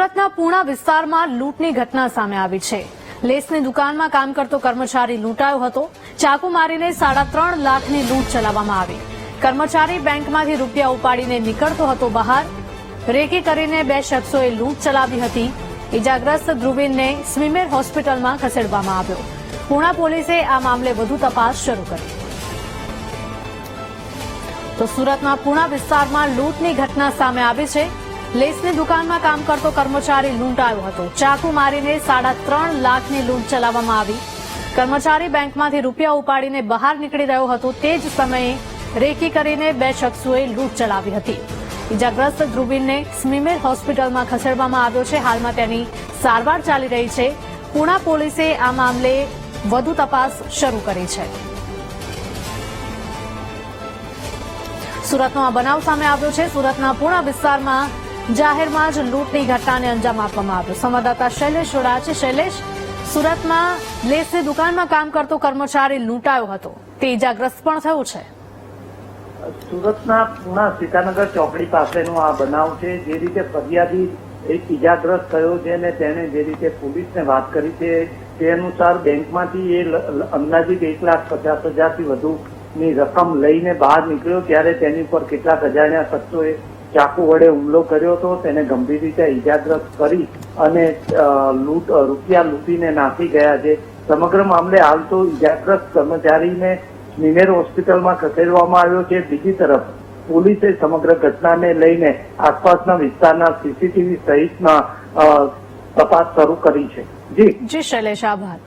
સુરતના પૂણા વિસ્તારમાં લૂંટની ઘટના સામે આવી છે. લેસની દુકાનમાં કામ કરતો કર્મચારી લૂંટાયો હતો. ચાકુ મારીને સાડા ત્રણ લાખની લૂંટ ચલાવવામાં આવી. કર્મચારી બેંકમાંથી રૂપિયા ઉપાડીને નીકળતો હતો બહાર. રેકી કરીને બે શખ્સોએ લૂંટ ચલાવી હતી. ઇજાગ્રસ્ત ધ્રુવીનને સ્વીમેર હોસ્પિટલમાં ખસેડવામાં આવ્યો. પૂણા પોલીસે આ મામલે વધુ તપાસ શરૂ કરી. તો સુરતમાં પૂણા વિસ્તારમાં લૂંટની ઘટના સામે આવી છે. લેસની દુકાનમાં કામ કરતો કર્મચારી લૂંટાયો હતો. ચાકુ મારીને સાડા ત્રણ લાખની લૂંટ ચલાવવામાં આવી. કર્મચારી બેંકમાંથી રૂપિયા ઉપાડીને બહાર નીકળી રહ્યો હતો. તે જ સમયે રેકી કરીને બે શખ્સોએ લૂંટ ચલાવી હતી. ઇજાગ્રસ્ત ધ્રુવીનને સ્મીમેર હોસ્પિટલમાં ખસેડવામાં આવ્યો છે. હાલમાં તેની સારવાર ચાલી રહી છે. પુણા પોલીસે આ મામલે વધુ તપાસ શરૂ કરી છે. સુરતનો આ બનાવ સામે આવ્યો છે. સુરતના પૂર્ણ વિસ્તારમાં જાહેરમાં જ લૂંટની ઘટનાને અંજામ આપવામાં આવ્યો. સંવાદદાતા શૈલેષ જોડાયા છે. શૈલેષ, સુરતમાં લેસની દુકાનમાં કામ કરતો કર્મચારી લૂંટાયો હતો. તે ઇજાગ્રસ્ત પણ થયું છે. સુરતના પૂણા સીતાનગર ચોકડી પાસેનો આ બનાવ છે. જે રીતે ફરિયાદી એક ઇજાગ્રસ્ત થયો છે અને તેણે જે રીતે પોલીસને વાત કરી છે તે અનુસાર બેંકમાંથી એ અંદાજિત એક લાખ પચાસ હજારથી વધુની રકમ લઈને બહાર નીકળ્યો. ત્યારે તેની ઉપર કેટલાક અજાણ્યા શખ્સોએ ચાકુ વડે હુમલો કર્યો હતો તેને ગંભીર રીતે ઇજાગ્રસ્ત કરી અને લૂંટ રૂપિયા લૂંટીને નાસી ગયા છે. સમગ્ર મામલે હાલ તો ઇજાગ્રસ્ત કર્મચારીને નિમેર હોસ્પિટલમાં ખસેડવામાં આવ્યો છે. બીજી તરફ, પોલીસે સમગ્ર ઘટનાને લઈને આસપાસના વિસ્તારના સીસીટીવી સહિતના તપાસ શરૂ કરી છે. જી. જી, શૈલેષ, આભાર.